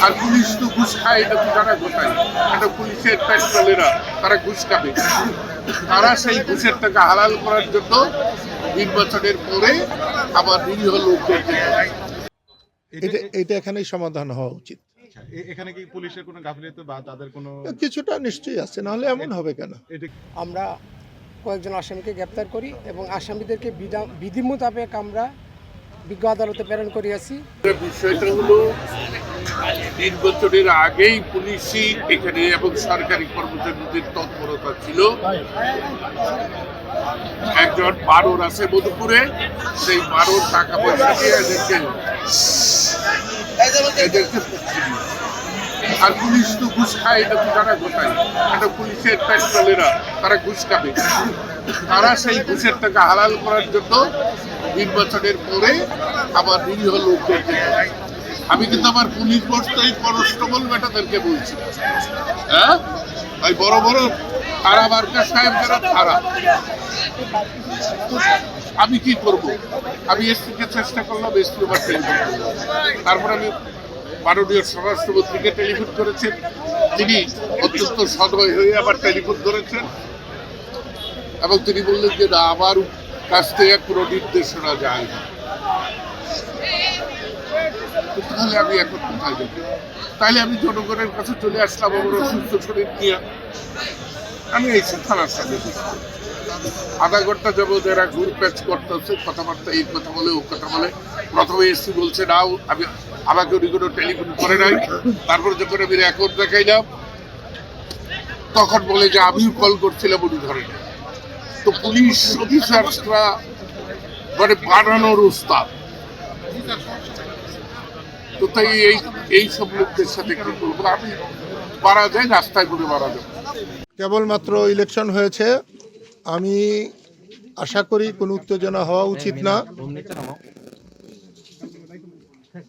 আর police তো ঘুষ খায় এটা তো জানা কোথায় এটা পুলিশের পেট্রোলেরা তারা ঘুষ খাবে। তারা সেই ঘুষের টাকা হালাল করার জন্য নির্বাচনের পরে আবার নিরীহ লোকদেরকে এটা এটা এখানেই সমাধান হওয়া উচিত। আচ্ছা, এখানে কি পুলিশের কোনো গাফিলতি বা তাদের কোনো কিছুটা নিশ্চয়ই আছে নাহলে এমন হবে কেন? এটা আমরা কয়েকজন আসামিকে গ্রেপ্তার করি এবং আসামিদেরকে বিধা- বিধি মোতাবেক আমরা বিজ্ঞ আদালতে প্রেরণ করিয়াছি বিষয়টা হলো, তিন বছরের আগেই পুলিশই এখানে এবং সরকারি কর্মচারীদের তৎপরতা ছিল একজন বারোর আছে মধুপুরে, সেই বারোর টাকা পয়সা দিয়ে এদেরকে এদেরকে। আর পুলিশ তো ঘুষ খায়, এটা তো জানা কোথায় এটা পুলিশের পেট্রোলেরা, তারা ঘুষ খাবে। তারা সেই ঘুষের টাকা হালাল করার জন্য নির্বাচনের পরে আবার নিরীহ লোকদেরকে আমি কিন্তু আমার পুলিশ বর্ষ এই কনস্টেবল বেটাদেরকে বলছি। হ্যাঁ? ওই বড় বড় তারা মার্কা সাহেব যারা, তারা। আমি কি করব? আমি এসপিকে চেষ্টা করলাম এসপি আমার তারপর আমি মাননীয় স্বরাষ্ট্রমন্ত্রীকে টেলিফোন করেছেন। তিনি অত্যন্ত সদয় হয়ে আবার টেলিফোন ধরেছেন। এবং তিনি বললেন যে, না, আমার কাছ থেকে কোনো নির্দেশনা যায় না। তাহলে আমি এখন কোথায় যাব? তাহলে আমি জনগণের কাছে চলে আসলাম আমার অসুস্থ শরীর নিয়ে। আমি এই থানার সাথে। আধা ঘণ্টা যাবৎ এরা ঘুর প্যাচ করতেছে, কথাবার্তা, এই কথা বলে, ও কথা বলে। প্রথমে এসছি বলছে, নাও, আমি আমাকে উনি কোনো টেলিফোন করে নাই। তারপর যখন আমি রেকর্ড দেখাইলাম, তখন বলে যে, আমিও কল করছিলাম উনি ধরে তো পুলিশ অফিসার্সরা মানে বানানোর উস্তাদ। তো তাই এই এই সব লোকদের সাথে কি করব আমি মারা যায় রাস্তায় ঘুরে মারা যাব কেবলমাত্র ইলেকশন হয়েছে, আমি আশা করি কোনো উত্তেজনা হওয়া উচিত না।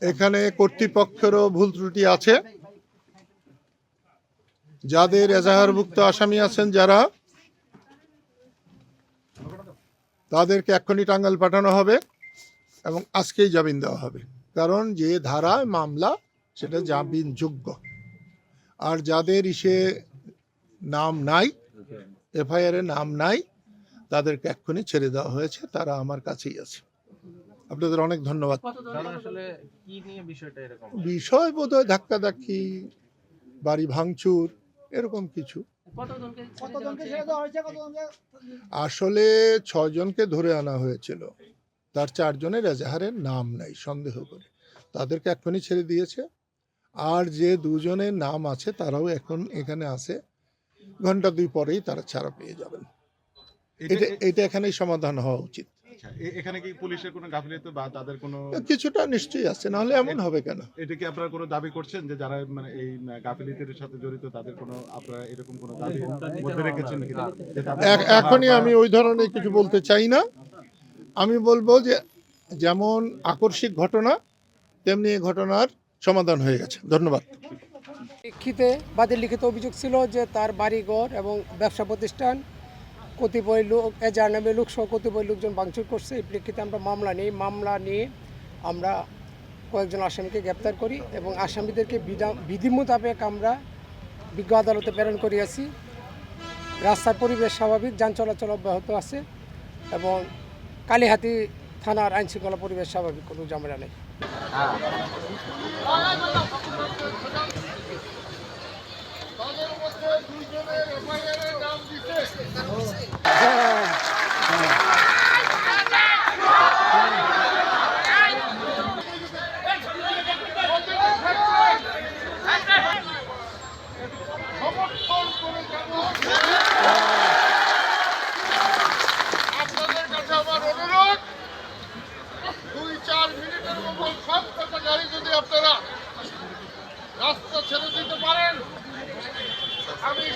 এখানে কর্তৃপক্ষেরও ভুল ত্রুটি আছে। যাদের এজাহারভুক্ত আসামি আছেন যারা, তাদেরকে এক্ষুনি টাঙ্গাল পাঠানো হবে এবং আজকেই জামিন দেওয়া হবে। কারণ যে ধারায় মামলা, সেটা জামিনযোগ্য। আর যাদের ইসে নাম নাই এফআইআর এ নাম নাই তাদেরকে এক্ষুনি ছেড়ে দেওয়া হয়েছে তারা আমার কাছেই আছে। আপনাদের অনেক ধন্যবাদ। দাদা আসলে কি নিয়ে বিষয়টা বিষয় বোধহয় ধাক্কাধাক্কি বাড়ি ভাঙচুর এরকম কিছু। আসলে ছজনকে ধরে আনা হয়েছিল। তার চারজনের এজাহারের নাম নাই সন্দেহ করে। তাদেরকে এক্ষুনি ছেড়ে দিয়েছে। আর যে দুজনের নাম আছে তারাও এখন এখানে আছে। ঘণ্টা দুই পরেই তারা ছাড়া পেয়ে যাবেন। এটা এটা এখানেই সমাধান হওয়া উচিত। আচ্ছা, এখানে কি পুলিশের কোনো গাফিলতি বা তাদের কোনো কিছুটা নিশ্চয়ই আছে নাহলে এমন হবে কেন? এটা কি আপনারা কোনো দাবি করছেন যে যারা মানে এই গাফিলিতির সাথে জড়িত তাদের কোনো আপনারা এরকম কোনো দাবি মধ্যে রেখেছেন এ- এখনই আমি ওই ধরনের কিছু বলতে চাই না। আমি বলব যে যেমন আকস্মিক ঘটনা তেমনি এই ঘটনার সমাধান হয়ে গেছে। ধন্যবাদ। লিখিতে বাদে লিখিত অভিযোগ ছিল যে তার বাড়িঘর এবং ব্যবসা প্রতিষ্ঠান কতিপয় লোক এজার নামে লোকসহ কতিপয় লোকজন ভাঙচুর করছে। এই প্রেক্ষিতে আমরা মামলা নিই। মামলা নিয়ে আমরা কয়েকজন আসামিকে গ্রেপ্তার করি এবং আসামিদেরকে বিধা- মোতাবেক আমরা বিজ্ঞ আদালতে প্রেরণ করিয়াছি রাস্তার পরিবেশ স্বাভাবিক, যান চলাচল অব্যাহত আছে এবং কালীহাতি থানার আইনশৃঙ্খলা পরিবেশ স্বাভাবিক, কোনো ঝামেলা নেই আপনাদের কাছে আমার অনুরোধ দুই চার মিনিটের মতো সব কটা গাড়ি যদি আপনারা রাস্তা ছেড়ে দিতে পারেন আমি সব থেকে বেশি খুশি হব